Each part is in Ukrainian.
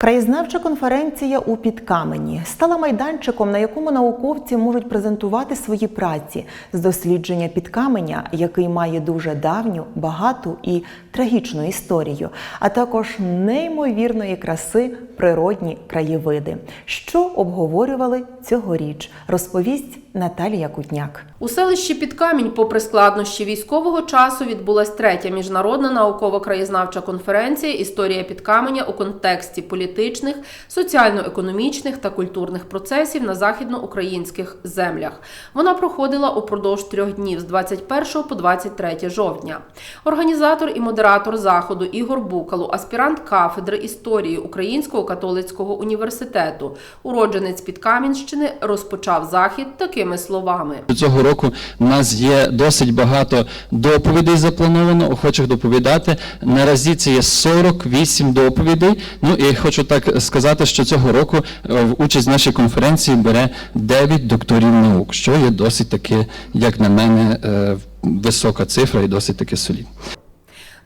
Краєзнавча конференція у Підкамені стала майданчиком, на якому науковці можуть презентувати свої праці з дослідження Підкаменя, який має дуже давню, багату і трагічну історію, а також неймовірної краси природні краєвиди. Що обговорювали цьогоріч, розповість Наталія Кутняк. У селищі Підкамінь, попри складнощі військового часу, відбулась третя міжнародна науково-краєзнавча конференція Історія Підкаменя у контексті політичних, соціально-економічних та культурних процесів на західноукраїнських землях. Вона проходила упродовж трьох днів з 21 по 23 жовтня. Організатор і модератор заходу Ігор Букалу, аспірант кафедри історії Українського католицького університету, уродженець Підкам'янщини, розпочав захід такими словами. Цього року в нас є досить багато доповідей заплановано, охочих доповідати. Наразі це є 48 доповідей. Ну і хочу так сказати, що цього року е, в участь нашій конференції бере 9 докторів наук, що є досить таки, як на мене, е, висока цифра і досить таки солідна.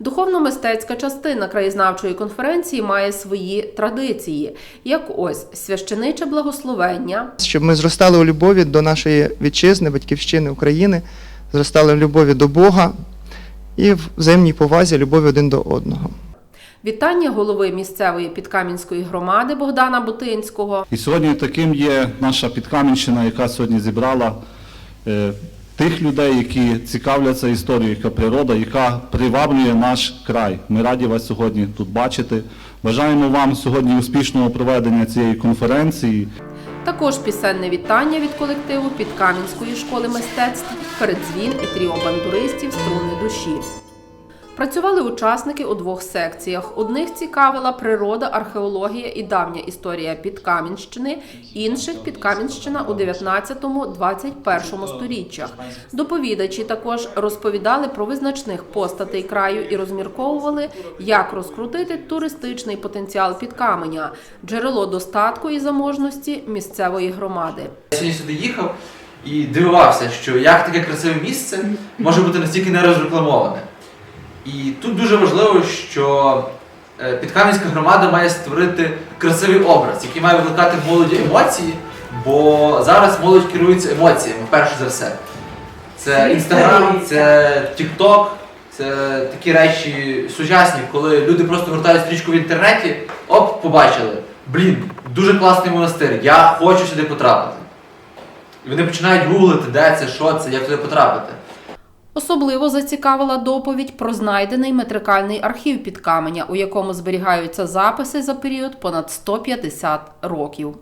Духовно-мистецька частина краєзнавчої конференції має свої традиції, як ось священиче благословення, щоб ми зростали у любові до нашої вітчизни, батьківщини України, зростали в любові до Бога і в взаємній повазі, любові один до одного. вітання голови місцевої підкам'янської громади Богдана Бутинського, І сьогодні таким є наша Підкам'янщина, яка сьогодні зібрала е, тих людей, які цікавляться історією, яка природа, яка приваблює наш край. Ми раді вас сьогодні тут бачити. Бажаємо вам сьогодні успішного проведення цієї конференції. також пісенне вітання від колективу Підкам'янської школи мистецтв, передзвін і тріо бандуристів струни душі. Працювали учасники у двох секціях. Одних цікавила природа, археологія і давня історія Підкам'янщини, інших Підкам'янщина у 19-21 сторіччях. Доповідачі також розповідали про визначних постатей краю і розмірковували, як розкрутити туристичний потенціал Підкаменя, джерело достатку і заможності місцевої громади. Я сьогодні сюди їхав і дивувався, що як таке красиве місце може бути настільки не розрекламоване. І тут дуже важливо, що е, Підкам'янська громада має створити красивий образ, який має викликати в молоді емоції, бо зараз молодь керується емоціями, перш за все. Це інстаграм, це тікток, це такі речі сучасні, коли люди просто гортають стрічку в інтернеті, оп, побачили. Блін, дуже класний монастир, я хочу сюди потрапити. І вони починають гуглити, де це, що це, як туди потрапити. Особливо зацікавила доповідь про знайдений метрикальний архів Підкаменя, у якому зберігаються записи за період понад 150 років.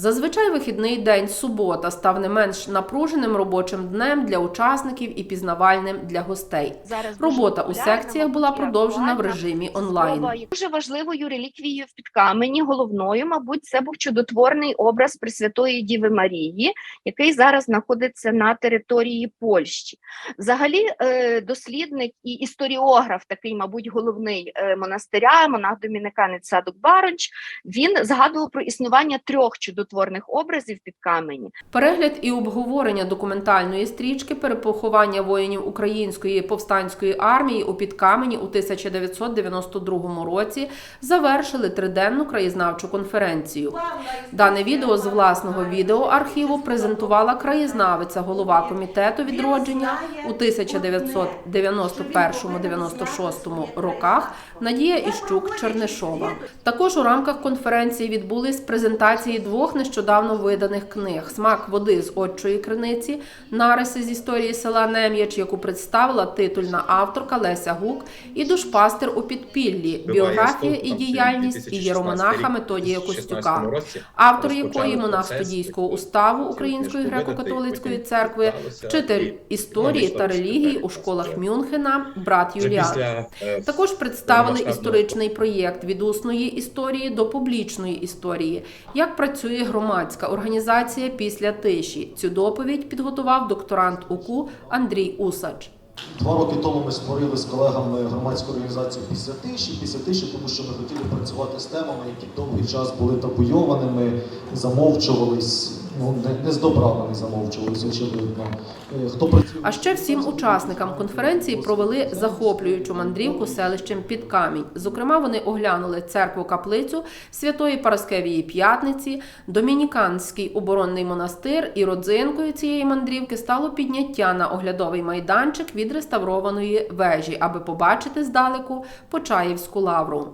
Зазвичай вихідний день субота став не менш напруженим робочим днем для учасників і пізнавальним для гостей. Зараз Робота у секціях була продовжена в режимі онлайн. Дуже важливою реліквією в Підкамені, головною, мабуть, це був чудотворний образ Пресвятої Діви Марії, який зараз знаходиться на території Польщі. Взагалі, е, дослідник і історіограф, такий, мабуть, головний е, монастиря, монах доміниканець Садок Баронч, він згадував про існування трьох чудотворних образів в Підкамені. Перегляд і обговорення документальної стрічки перепоховання воїнів української повстанської армії у Підкамені у 1992 році завершили триденну краєзнавчу конференцію. Дане відео з власного відеоархіву презентувала краєзнавиця, голова комітету відродження у 1991-96 роках Надія Іщук Чернишова. Також у рамках конференції відбулись презентації двох нещодавно виданих книг: Смак води з отчої криниці, нариси з історії села Нем'яч, яку представила титульна авторка Леся Гук, і душпастер у підпіллі, біографія і діяльність ієромонаха Методія Костюка, автор якої монах студійського уставу Української греко-католицької церкви, вчитель історії та релігії у школах Мюнхена, брат Юліан. Також представили історичний проєкт від усної історії до публічної історії. Як працює громадська організація після тиші? Цю доповідь підготував докторант УКУ Андрій Усач. Два роки тому ми створили з колегами громадську організацію після тиші, після тиші, тому що ми хотіли працювати з темами, які довгий час були табуйованими, замовчувались. Ну, не, не з добра вони замовчувалися, очевидно. Е, Хто працює? А ще всім учасникам конференції провели захоплюючу мандрівку селищем під камінь. Зокрема, вони оглянули церкву каплицю Святої Параскевії П'ятниці, Домініканський оборонний монастир і родзинкою цієї мандрівки стало підняття на оглядовий майданчик від реставрованої вежі, аби побачити здалеку Почаївську лавру.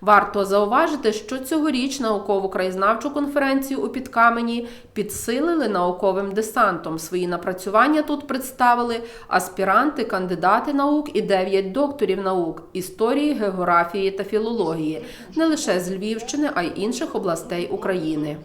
Варто зауважити, що цьогоріч науково-краєзнавчу конференцію у Підкамені підсилили науковим десантом. Свої напрацювання тут представили аспіранти, кандидати наук і дев'ять докторів наук історії, географії та філології не лише з Львівщини, а й інших областей України.